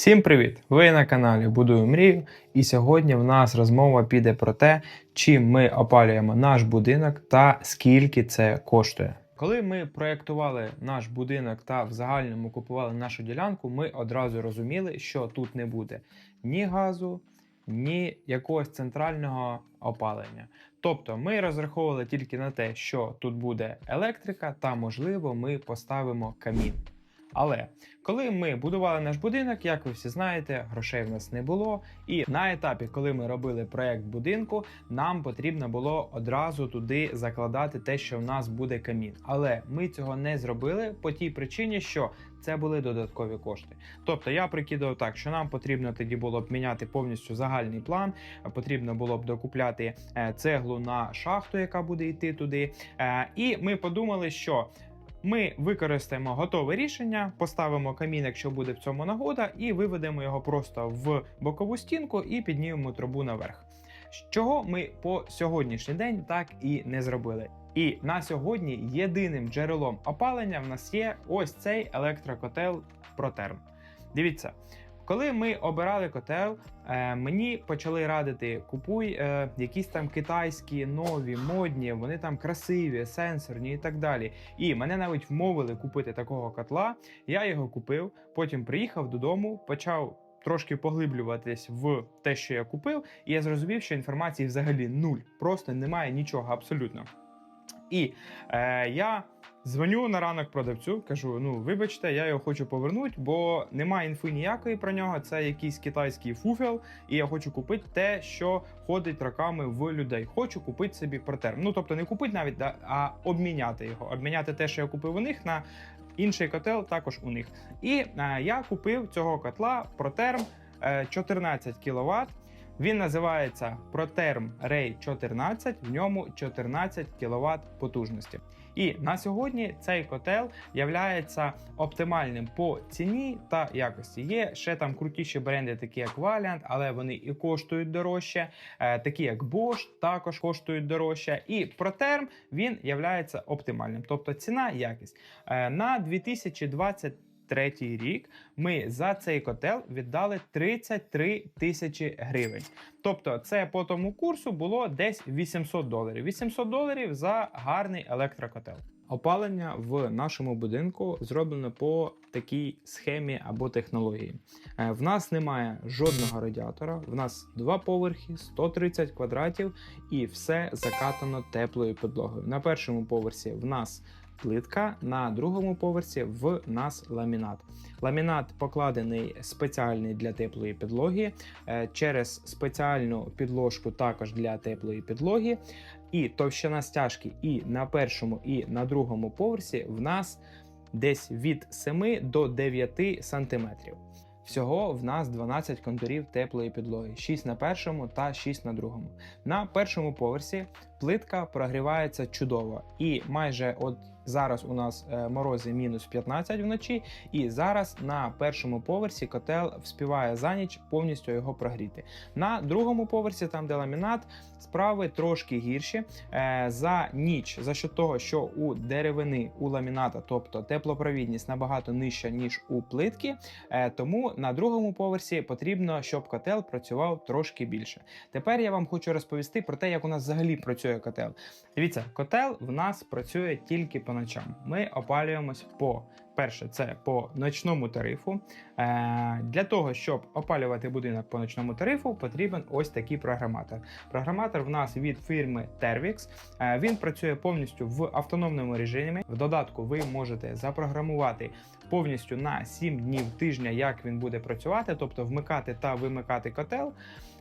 Всім привіт! Ви на каналі Будую мрію, і сьогодні в нас розмова піде про те, чим ми опалюємо наш будинок та скільки це коштує. Коли ми проєктували наш будинок та в загальному купували нашу ділянку, ми одразу розуміли, що тут не буде ні газу, ні якогось центрального опалення. Тобто ми розраховували тільки на те, що тут буде електрика, та можливо ми поставимо камін. Але коли ми будували наш будинок, як ви всі знаєте, грошей в нас не було. І на етапі, коли ми робили проект будинку, нам потрібно було одразу туди закладати те, що в нас буде камін. Але ми цього не зробили по тій причині, що це були додаткові кошти. Тобто я прикидав так, що нам потрібно тоді було б міняти повністю загальний план. Потрібно було б докупляти е, цеглу на шахту, яка буде йти туди. Е, І ми подумали, що ми використаємо готове рішення, поставимо камін, якщо буде в цьому нагода, і виведемо його просто в бокову стінку і піднімемо трубу наверх. Чого ми по сьогоднішній день так і не зробили. І на сьогодні єдиним джерелом опалення в нас є ось цей електрокотел Протерм. Дивіться, коли ми обирали котел, е, мені почали радити: купуй е, якісь там китайські нові, модні, вони там красиві, сенсорні і так далі. І мене навіть вмовили купити такого котла. Я його купив, потім приїхав додому, почав. Трошки поглиблюватись в те, що я купив, і я зрозумів, що інформації взагалі нуль, просто немає нічого абсолютно. І е, я дзвоню на ранок продавцю, кажу: ну, вибачте, я його хочу повернути, бо немає інфи ніякої про нього. Це якийсь китайський фуфел, і я хочу купити те, що ходить роками в людей. Хочу купити собі протерм. Ну тобто не купити навіть, а обміняти його. Обміняти те, що я купив у них на інший котел, також у них. І е, я купив цього котла протерм е, 14 кВт. Він називається Proterm Ray 14, в ньому 14 кВт потужності. І на сьогодні цей котел являється оптимальним по ціні та якості. Є ще там крутіші бренди, такі як Valiant, але вони і коштують дорожче. Е, такі як Bosch також коштують дорожче. І Proterm він являється оптимальним, тобто ціна, якість. Е, на 2020 Третій рік ми за цей котел віддали 33 тисячі гривень. Тобто, це по тому курсу було десь 800 доларів. 800 доларів за гарний електрокотел. Опалення в нашому будинку зроблено по такій схемі або технології. Е, В нас немає жодного радіатора, в нас два поверхи, 130 квадратів, і все закатано теплою підлогою. На першому поверсі в нас плитка, на другому поверсі в нас ламінат. Ламінат покладений спеціальний для теплої підлоги е, через спеціальну підложку також для теплої підлоги. І товщина стяжки і на першому, і на другому поверсі в нас десь від 7 до 9 сантиметрів. Всього в нас 12 контурів теплої підлоги, 6 на першому та 6 на другому. На першому поверсі плитка прогрівається чудово, і майже от зараз у нас е, морози мінус 15 вночі, і зараз на першому поверсі котел вспіває за ніч повністю його прогріти. На другому поверсі, там де ламінат, справи трошки гірші. Е, За ніч, за що того, що у деревини у ламіната, тобто теплопровідність набагато нижча ніж у плитки, е, тому на другому поверсі потрібно, щоб котел працював трошки більше. Тепер я вам хочу розповісти про те, як у нас взагалі працює котел. Дивіться, котел в нас працює тільки по ночам. Ми опалюємось по перше, це по ночному тарифу. Е, Для того, щоб опалювати будинок по ночному тарифу, потрібен ось такий програматор. Програматор в нас від фірми Tervix. Е, Він працює повністю в автономному режимі. В додатку ви можете запрограмувати повністю на 7 днів тижня, як він буде працювати, тобто вмикати та вимикати котел.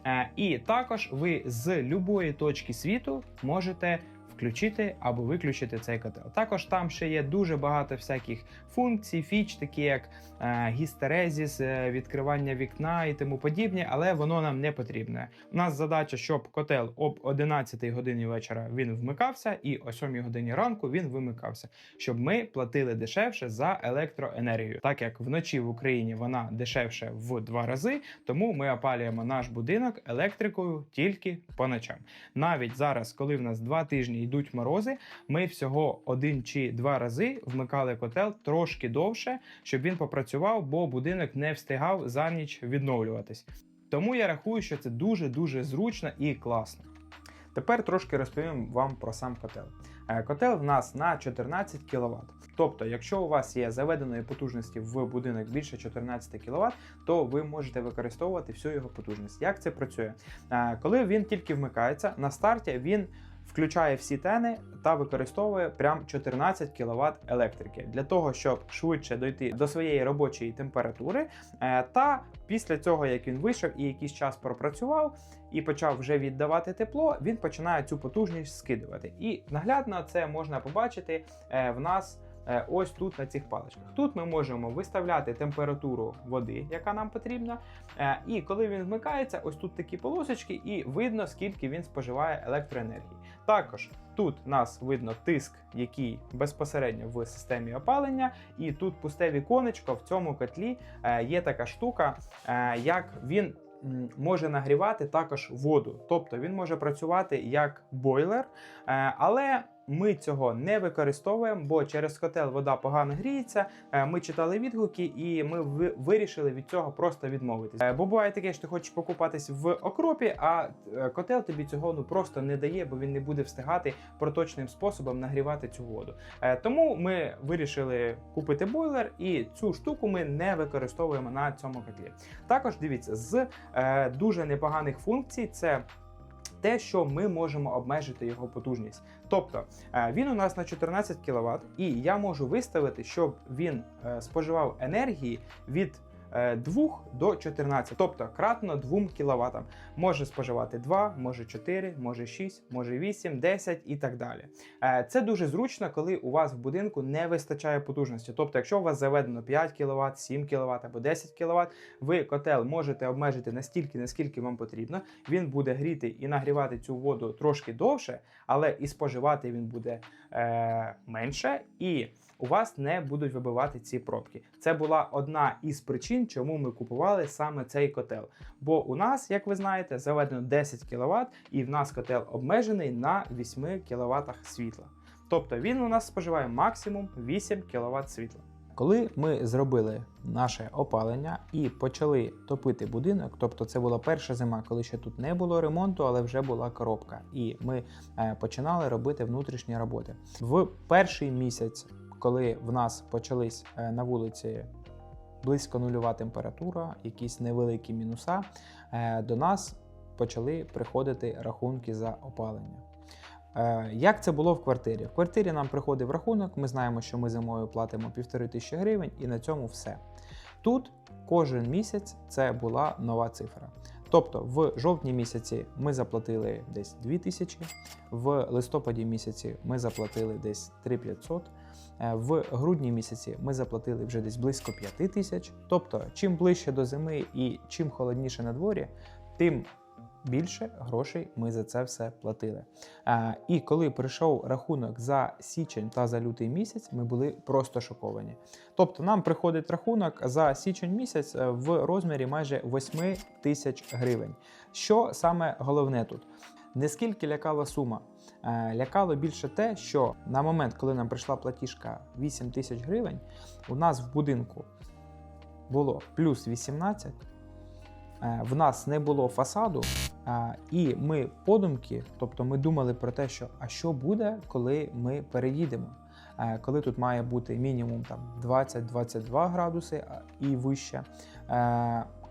Е, І також ви з будь-якої точки світу можете включити або виключити цей котел. Також там ще є дуже багато всяких функцій, фіч, такі як е, гістерезіс, е, відкривання вікна і тому подібне, але воно нам не потрібне. У нас задача, щоб котел об 11 годині вечора він вмикався, і о 7 годині ранку він вимикався, щоб ми платили дешевше за електроенергію. Так як вночі в Україні вона дешевше в два рази, тому ми опалюємо наш будинок електрикою тільки по ночам. Навіть зараз, коли в нас два тижні йдуть морози, ми всього один чи два рази вмикали котел трошки довше, щоб він попрацював, бо будинок не встигав за ніч відновлюватись. Тому я рахую, що це дуже дуже зручно і класно. Тепер трошки розповім вам про сам котел. Е, Котел в нас на 14 кВт. Тобто, якщо у вас є заведеної потужності в будинок більше 14 кВт, то ви можете використовувати всю його потужність. Як це працює? Е, Коли він тільки вмикається, на старті він включає всі тени та використовує прям 14 кВт електрики для того, щоб швидше дойти до своєї робочої температури. Е, Та після цього, як він вийшов і якийсь час пропрацював і почав вже віддавати тепло, він починає цю потужність скидувати. І наглядно це можна побачити е, в нас. е, Ось тут на цих паличках. Тут ми можемо виставляти температуру води, яка нам потрібна. І коли він вмикається, ось тут такі полосочки, і видно, скільки він споживає електроенергії. Також тут нас видно тиск, який безпосередньо в системі опалення, і тут пусте віконечко. В цьому котлі е, є така штука, е, як він. Може нагрівати також воду, тобто він може працювати як бойлер, е, але ми цього не використовуємо, бо через котел вода погано гріється. Е, Ми читали відгуки, і ми вирішили від цього просто відмовитись. Е, Бо буває таке, що ти хочеш покупатись в окропі, а е, котел тобі цього ну просто не дає, бо він не буде встигати проточним способом нагрівати цю воду. Тому ми вирішили купити бойлер, і цю штуку ми не використовуємо на цьому котлі. Також дивіться, з дуже непоганих функцій це. Те, що ми можемо обмежити його потужність. Тобто е, він у нас на 14 кВт, і я можу виставити, щоб він е, споживав енергії від 2 до 14, тобто кратно 2 кВт. Може споживати 2, може 4, може 6, може 8, 10 і так далі. Е, Це дуже зручно, коли у вас в будинку не вистачає потужності. Тобто, якщо у вас заведено 5 кВт, 7 кВт або 10 кВт, ви котел можете обмежити настільки, наскільки вам потрібно. Він буде гріти і нагрівати цю воду трошки довше, але і споживати він буде е, менше, і у вас не будуть вибивати ці пробки. Це була одна із причин, чому ми купували саме цей котел. Бо у нас, як ви знаєте, заведено 10 кВт, і в нас котел обмежений на 8 кВт світла. Тобто він у нас споживає максимум 8 кВт світла. Коли ми зробили наше опалення і почали топити будинок, тобто це була перша зима, коли ще тут не було ремонту, але вже була коробка, і ми е, починали робити внутрішні роботи. В перший місяць, коли в нас почались е, на вулиці близько нульова температура, якісь невеликі мінуса, е, до нас почали приходити рахунки за опалення. Е, Як це було в квартирі? В квартирі нам приходив рахунок, ми знаємо, що ми зимою платимо півтори тисячі гривень, і на цьому все. Тут кожен місяць це була нова цифра. Тобто в жовтні місяці ми заплатили десь 2 тисячі, в листопаді місяці ми заплатили десь 3500, е, в грудні місяці ми заплатили вже десь близько 5 тисяч. Тобто, чим ближче до зими і чим холодніше на дворі, тим більше грошей ми за це все платили. А, і коли прийшов рахунок за січень та за лютий місяць, ми були просто шоковані. Тобто нам приходить рахунок за січень місяць е, в розмірі майже 8 тисяч гривень. Що саме головне тут? Не скільки лякала сума, Е, лякало більше те, що на момент, коли нам прийшла платіжка 8 тисяч гривень, у нас в будинку було плюс 18, е, в нас не було фасаду, е, і ми подумки, тобто ми думали про те, що а що буде, коли ми переїдемо. Е, Коли тут має бути мінімум там 20-22 градуси і вище.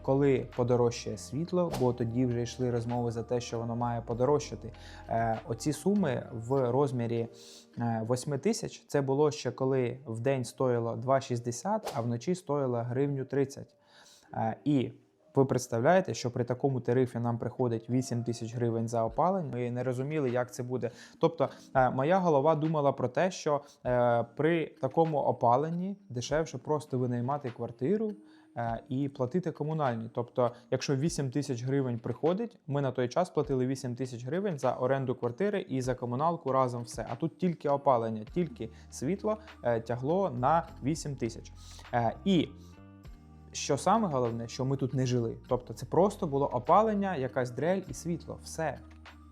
Е, Коли подорожчає світло, бо тоді вже йшли розмови за те, що воно має подорожчати. Е, Оці суми в розмірі е, 8 тисяч це було ще коли в день стоїло 2,60, а вночі стоїло гривню 30. Е, І ви представляєте, що при такому тарифі нам приходить 8 тисяч гривень за опалення. Ми не розуміли, як це буде. Тобто, е, моя голова думала про те, що е, при такому опаленні дешевше просто винаймати квартиру. Е, І платити комунальні. Тобто, якщо 8 тисяч гривень приходить, ми на той час платили 8 тисяч гривень за оренду квартири і за комуналку разом все. А тут тільки опалення, тільки світло е, тягло на 8 тисяч. Е, І що саме головне, що ми тут не жили. Тобто це просто було опалення, якась дрель і світло. Все.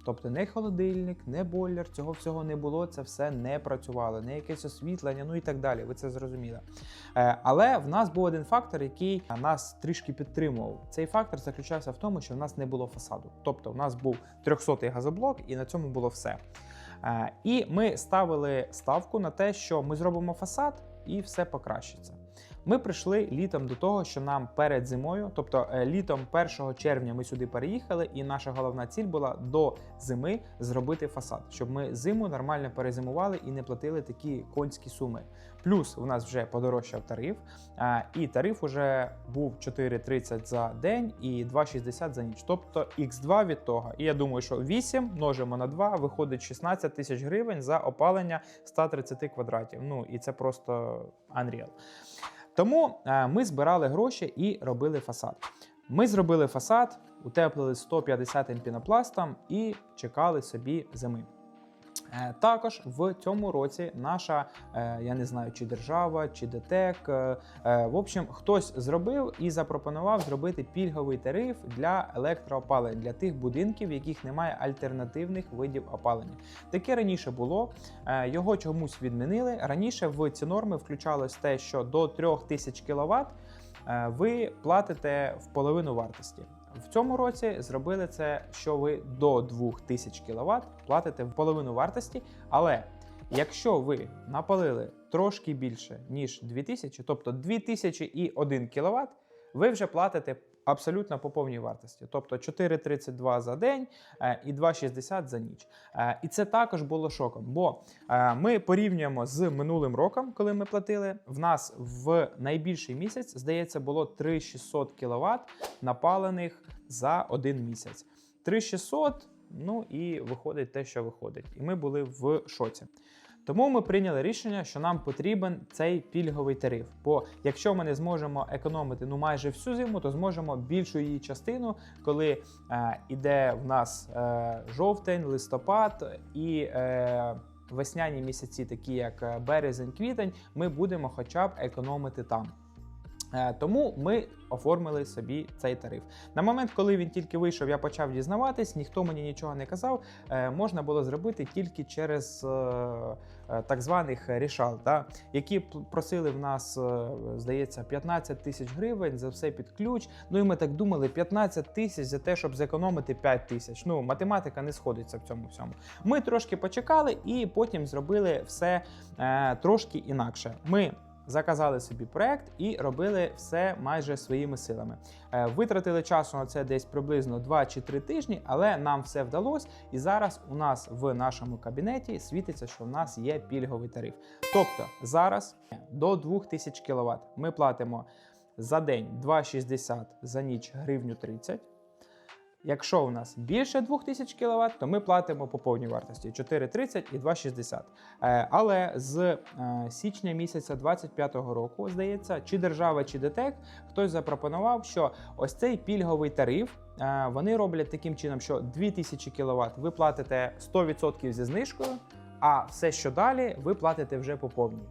Тобто не холодильник, не бойлер, цього всього не було, це все не працювало, не якесь освітлення, ну і так далі. Ви це зрозуміли. Е, Але в нас був один фактор, який нас трішки підтримував. Цей фактор заключався в тому, що в нас не було фасаду. Тобто, в нас був 300-й газоблок, і на цьому було все. Е, І ми ставили ставку на те, що ми зробимо фасад і все покращиться. Ми прийшли літом до того, що нам перед зимою, тобто е, літом 1 червня, ми сюди переїхали, і наша головна ціль була до зими зробити фасад, щоб ми зиму нормально перезимували і не платили такі конські суми. Плюс у нас вже подорожчав тариф, і тариф уже був 4,30 за день і 2,60 за ніч, тобто Х2 від того. І я думаю, що 8 множимо на 2, виходить 16 тисяч гривень за опалення 130 квадратів. Ну і це просто unreal. Тому е, ми збирали гроші і робили фасад. Ми зробили фасад, утеплили 150 пінопластом і чекали собі зими. Е, Також в цьому році наша, е, я не знаю, чи держава, чи ДТЕК, е, в общем, хтось зробив і запропонував зробити пільговий тариф для електроопалення для тих будинків, в яких немає альтернативних видів опалення. Таке раніше було, його чомусь відмінили. Раніше в ці норми включалось те, що до 3000 кВт ви платите в половину вартості. В цьому році зробили це, що ви до 2000 кВт платите в половину вартості, але якщо ви напалили трошки більше, ніж 2000, тобто 2001 кВт, ви вже платите абсолютно по повній вартості, тобто 4,32 за день е, і 2,60 за ніч. Е, І це також було шоком, бо е, ми порівнюємо з минулим роком, коли ми платили. В нас в найбільший місяць, здається, було 3600 кВт напалених за один місяць. 3600, ну і виходить те, що виходить. І ми були в шоці. Тому ми прийняли рішення, що нам потрібен цей пільговий тариф. Бо якщо ми не зможемо економити ну майже всю зиму, то зможемо більшу її частину, коли е, іде в нас е, жовтень, листопад і. Е, Весняні місяці, такі як е, березень, квітень, ми будемо хоча б економити там. Е, Тому ми оформили собі цей тариф. На момент, коли він тільки вийшов, я почав дізнаватись, ніхто мені нічого не казав. Е, Можна було зробити тільки через е, так званих рішал, да, які просили в нас, здається, 15 тисяч гривень за все під ключ. Ну і ми так думали, 15 тисяч за те, щоб зекономити 5 тисяч. Ну, математика не сходиться в цьому всьому. Ми трошки почекали і потім зробили все трошки інакше. Ми Заказали собі проект і робили все майже своїми силами. Е, Витратили часу на це десь приблизно 2 чи 3 тижні, але нам все вдалося. І зараз у нас в нашому кабінеті світиться, що в нас є пільговий тариф. Тобто зараз до 2000 кВт ми платимо за день 2,60 за ніч гривню 30. Якщо у нас більше 2000 кВт, то ми платимо по повній вартості 4,30 і 2,60. Е, Але з е, січня місяця 25-го року, здається, чи держава, чи ДТЕК хтось запропонував, що ось цей пільговий тариф е, вони роблять таким чином, що 2000 кВт ви платите 100% зі знижкою. А все, що далі, ви платите вже по повній.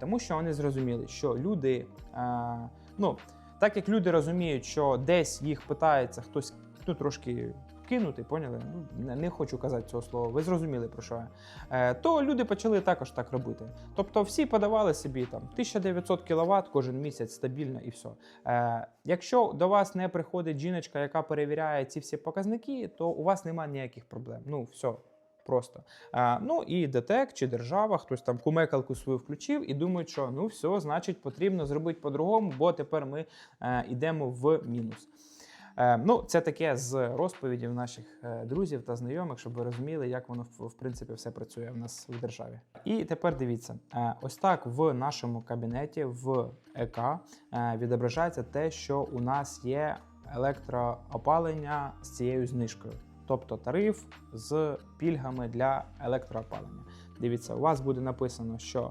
Тому що вони зрозуміли, що люди, ну так як люди розуміють, що десь їх питається хтось ну, трошки кинути, поняли? Ну, не, хочу казати цього слова, ви зрозуміли про що я. Е, то люди почали також так робити. Тобто всі подавали собі там 1900 кВт кожен місяць стабільно і все. Е, якщо до вас не приходить жіночка, яка перевіряє ці всі показники, то у вас немає ніяких проблем. Ну, все. Просто. А, ну і ДТЕК чи держава, хтось там кумекалку свою включив і думають, що ну все, значить, потрібно зробити по-другому, бо тепер ми е, йдемо в мінус. Е, ну, це таке з розповідів наших е, друзів та знайомих, щоб ви розуміли, як воно в, принципі все працює в нас в державі. І тепер дивіться: е, ось так в нашому кабінеті в ЕК відображається те, що у нас є електроопалення з цією знижкою. Тобто тариф з пільгами для електроопалення. Дивіться, у вас буде написано, що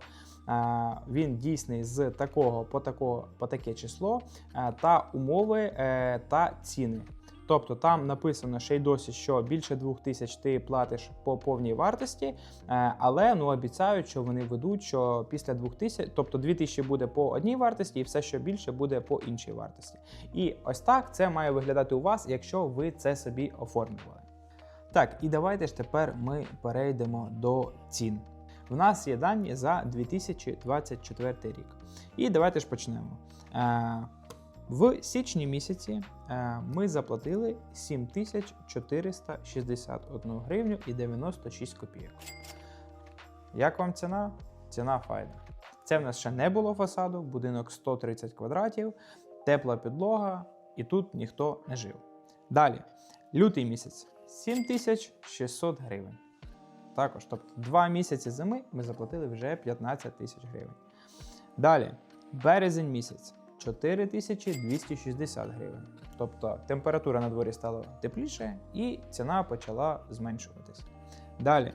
він дійсний з такого по такого по таке число е, та умови е, та ціни. Тобто там написано ще й досі, що більше 2000 ти платиш по повній вартості, е, але ну обіцяють, що вони ведуть, що після 2000, тобто 2000 буде по одній вартості, і все, що більше, буде по іншій вартості. І ось так це має виглядати у вас, якщо ви це собі оформлювали. Так, і давайте ж тепер ми перейдемо до цін. В нас є дані за 2024 рік. І давайте ж почнемо. Е, в січні місяці е, ми заплатили 7461 гривню і 96 копійок. Як вам ціна? Ціна файна. Це в нас ще не було фасаду, будинок 130 квадратів, тепла підлога, і тут ніхто не жив. Далі, лютий місяць 7600 гривень. Також, тобто, два місяці зими ми заплатили вже 15 тисяч гривень. Далі, березень місяць 4260 гривень. Тобто температура на дворі стала тепліше і ціна почала зменшуватись. Далі,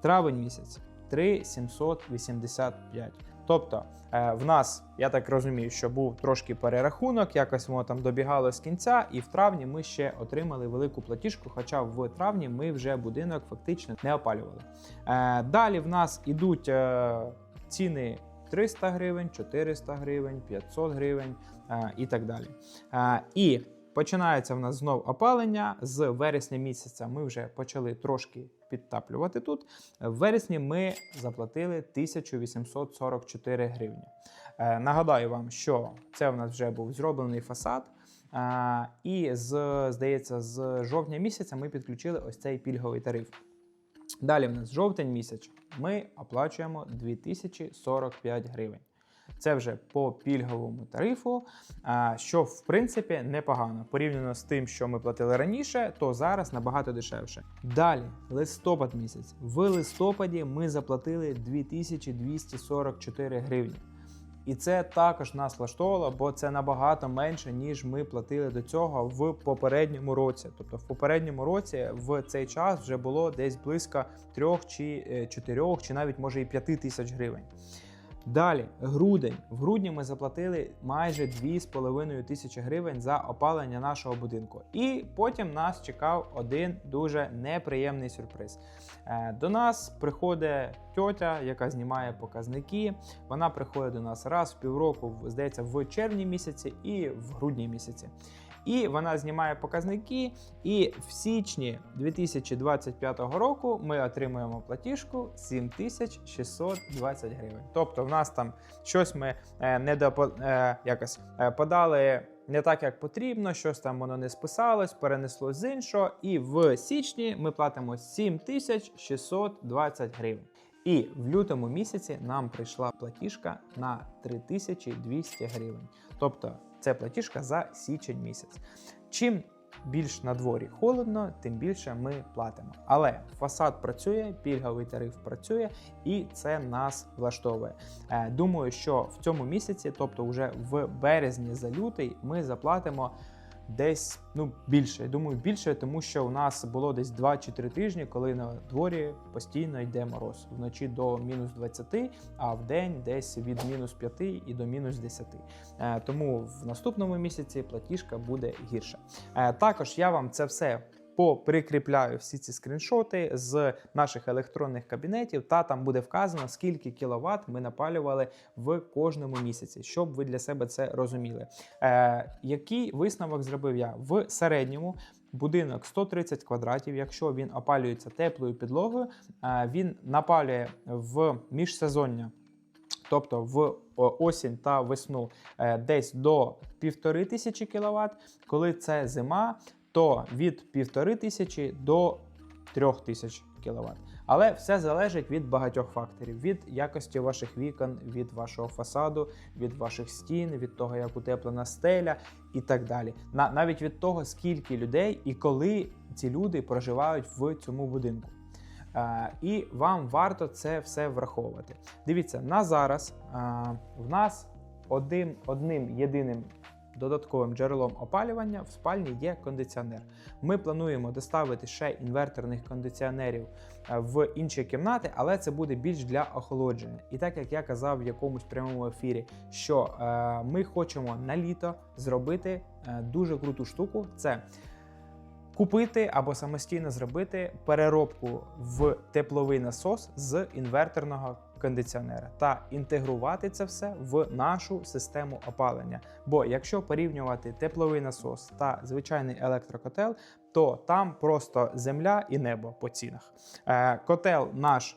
травень місяць 3785. Тобто е, в нас, я так розумію, що був трошки перерахунок, якось воно там добігало з кінця, і в травні ми ще отримали велику платіжку, хоча в травні ми вже будинок фактично не опалювали. Е, Далі в нас ідуть е, ціни 300 гривень, 400 гривень, 500 гривень е, і так далі. Е, І починається в нас знов опалення. З вересня місяця ми вже почали трошки підтаплювати тут. В вересні ми заплатили 1844 гривні. Е, Нагадаю вам, що це в нас вже був зроблений фасад. Е, І з, здається, з жовтня місяця ми підключили ось цей пільговий тариф. Далі в нас жовтень місяць. Ми оплачуємо 2045 гривень. Це вже по пільговому тарифу, що в принципі непогано. Порівняно з тим, що ми платили раніше, то зараз набагато дешевше. Далі, листопад місяць. В листопаді ми заплатили 2244 гривні. І це також нас влаштовувало, бо це набагато менше, ніж ми платили до цього в попередньому році. Тобто, в попередньому році в цей час вже було десь близько 3 чи е, 4, чи навіть може і 5 тисяч гривень. Далі, грудень. В грудні ми заплатили майже 2,5 тисячі гривень за опалення нашого будинку. І потім нас чекав один дуже неприємний сюрприз. Е, До нас приходить тьотя, яка знімає показники. Вона приходить до нас раз в півроку, здається, в червні місяці і в грудні місяці. І вона знімає показники. І в січні 2025 року ми отримуємо платіжку 7620 гривень. Тобто, в нас там щось ми е, не допо, е, якось е, подали. Не так, як потрібно, щось там воно не списалось, перенесло з іншого. І в січні ми платимо 7620 гривень. І в лютому місяці нам прийшла платіжка на 3200 гривень. Тобто це платіжка за січень місяць. Чим більш на дворі холодно, тим більше ми платимо. Але фасад працює, пільговий тариф працює, і це нас влаштовує. Е, Думаю, що в цьому місяці, тобто вже в березні за лютий, ми заплатимо. Десь ну більше. Я думаю, більше, тому що у нас було десь 2 чи 3 тижні, коли на дворі постійно йде мороз. Вночі до мінус 20, а в день десь від мінус 5 і до мінус 10. Е, тому в наступному місяці платіжка буде гірша. Е, також я вам це все. Поприкріпляю всі ці скріншоти з наших електронних кабінетів, та там буде вказано, скільки кіловат ми напалювали в кожному місяці, щоб ви для себе це розуміли. Е, який висновок зробив я? В середньому будинок 130 квадратів, якщо він опалюється теплою підлогою, е, він напалює в міжсезоння. Тобто в осінь та весну е, десь до 1500 кВт. Коли це зима, то від 1500 до 3000 кВт. Але все залежить від багатьох факторів: від якості ваших вікон, від вашого фасаду, від ваших стін, від того, як утеплена стеля і так далі. На, навіть від того, скільки людей і коли ці люди проживають в цьому будинку. Е, і вам варто це все враховувати. Дивіться, на зараз е, в нас одним, одним єдиним додатковим джерелом опалювання в спальні є кондиціонер. Ми плануємо доставити ще інверторних кондиціонерів е, в інші кімнати, але це буде більш для охолодження. І так як я казав в якомусь прямому ефірі, що е, ми хочемо на літо зробити е, дуже круту штуку. Це Купити або самостійно зробити переробку в тепловий насос з інверторного кондиціонера та інтегрувати це все в нашу систему опалення. Бо якщо порівнювати тепловий насос та звичайний електрокотел, то там просто земля і небо по цінах. Е, котел наш.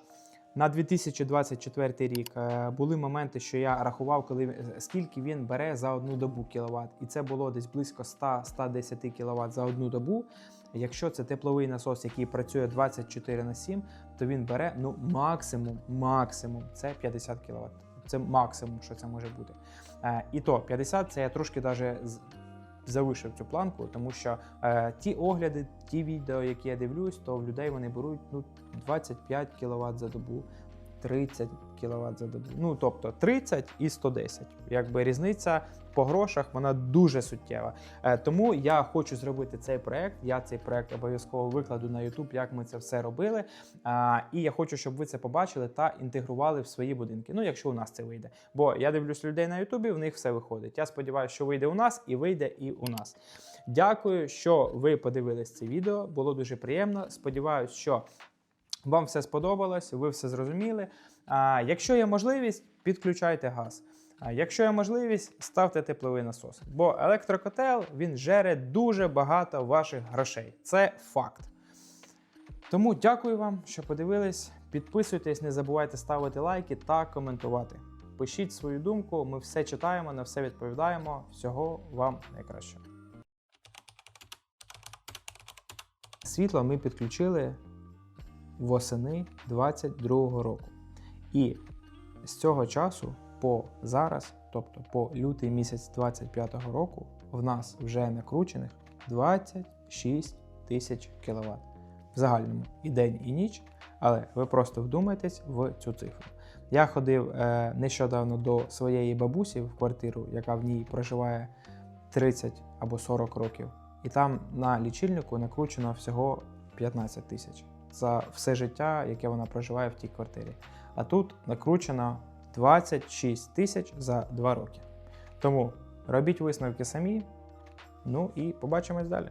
На 2024 рік е, були моменти, що я рахував, коли е, скільки він бере за одну добу кіловат, і це було десь близько 100-110 кВт за одну добу. Якщо це тепловий насос, який працює 24 на 7, то він бере ну максимум, максимум це 50 кВт. Це максимум, що це може бути. Е, і то 50 це я трошки даже завишив цю планку, тому що е, ті огляди, ті відео, які я дивлюсь, то в людей вони беруть ну, 25 кВт за добу, 30 кВт за добу. Ну тобто 30 і 110. Якби різниця по грошах вона дуже суттєва. Е, тому я хочу зробити цей проект. Я цей проект обов'язково викладу на YouTube, як ми це все робили. І я хочу, щоб ви це побачили та інтегрували в свої будинки. Ну, якщо у нас це вийде. Бо я дивлюсь людей на Ютубі, в них все виходить. Я сподіваюся, що вийде у нас і вийде і у нас. Дякую, що ви подивились це відео. Було дуже приємно. Сподіваюсь, що вам все сподобалось, ви все зрозуміли. А, якщо є можливість, підключайте газ. А якщо є можливість, ставте тепловий насос. Бо електрокотел він жере дуже багато ваших грошей. Це факт. Тому дякую вам, що подивились. Підписуйтесь, не забувайте ставити лайки та коментувати. Пишіть свою думку, ми все читаємо, на все відповідаємо. Всього вам найкращого. Світло ми підключили восени 22-го року. І з цього часу по зараз, тобто по лютий місяць 25-го року, в нас вже накручених 26 тисяч кВт в загальному і день, і ніч. Але ви просто вдумайтесь в цю цифру. Я ходив е, нещодавно до своєї бабусі в квартиру, яка в ній проживає 30 або 40 років, і там на лічильнику накручено всього 15 тисяч за все життя, яке вона проживає в тій квартирі. А тут накручено 26 тисяч за 2 роки. Тому робіть висновки самі. Ну і побачимось далі.